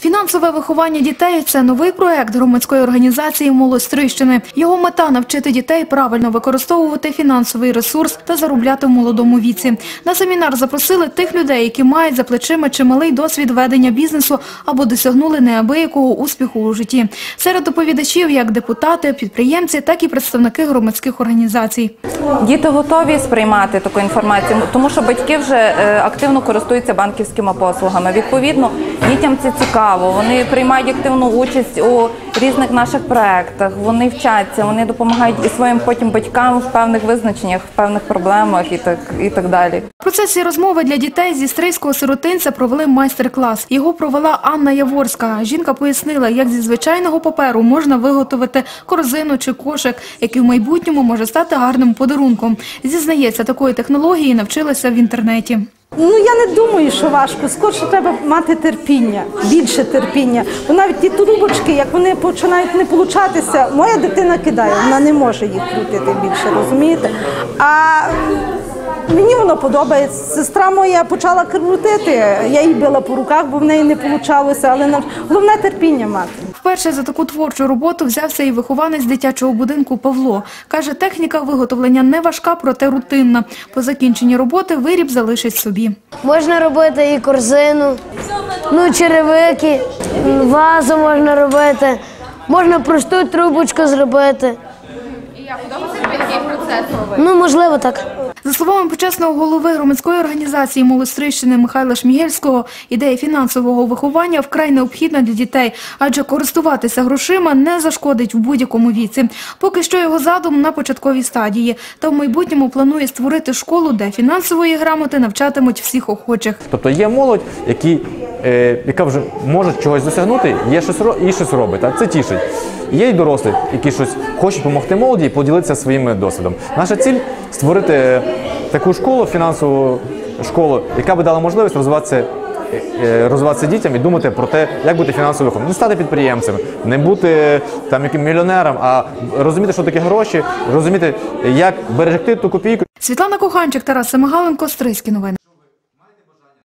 Фінансове виховання дітей це новий проект громадської організації Молодь Стрищини. Його мета навчити дітей правильно використовувати фінансовий ресурс та заробляти в молодому віці. На семінар запросили тих людей, які мають за плечима чималий досвід ведення бізнесу або досягнули неабиякого успіху у житті. Серед доповідачів як депутати, підприємці, так і представники громадських організацій. Діти готові сприймати таку інформацію, тому що батьки вже е, активно користуються банківськими послугами. Відповідно, дітям це цікаво. Вони приймають активну участь у різних наших проектах. Вони вчаться, вони допомагають і своїм потім батькам в певних визначеннях, в певних проблемах і так і так далі. В процесі розмови для дітей зі стрийського сиротинця провели майстер-клас. Його провела Анна Яворська. Жінка пояснила, як зі звичайного паперу можна виготовити корзину чи кошик, який в майбутньому може стати гарним подарунком. Зізнається, такої технології навчилася в інтернеті. Ну я не думаю, що важко. Скорше треба мати терпіння, більше терпіння. Бо навіть ті трубочки, як вони починають не получатися, моя дитина кидає, вона не може їх крутити більше, розумієте? А мені подобається. Сестра моя почала крутити, я її била по руках, бо в неї не вийшло, але нам головне терпіння мати. Вперше за таку творчу роботу взявся і вихованець дитячого будинку Павло. Каже, техніка виготовлення не важка, проте рутинна. По закінченні роботи виріб залишить собі. Можна робити і корзину, ну, черевики, вазу можна робити, можна просту трубочку зробити. Ну, можливо, так. За словами почесного голови громадської організації Молодстрищини Михайла Шмігельського, ідея фінансового виховання вкрай необхідна для дітей, адже користуватися грошима не зашкодить в будь-якому віці. Поки що його задум на початковій стадії. Та в майбутньому планує створити школу, де фінансової грамоти навчатимуть всіх охочих. Тобто є молодь, які, яка вже може чогось досягнути, є щось і щось робить. Так? Це тішить. Є й дорослі, які щось хочуть допомогти молоді і поділитися своїм досвідом. Наша ціль створити таку школу, фінансову школу, яка би дала можливість розвиватися. е, е, Розвиватися дітям і думати про те, як бути фінансово. Не стати підприємцем, не бути там яким мільйонером, а розуміти, що таке гроші, розуміти, як берегти ту копійку. Світлана Коханчик, Тарас Семигаленко, Стрийські новини.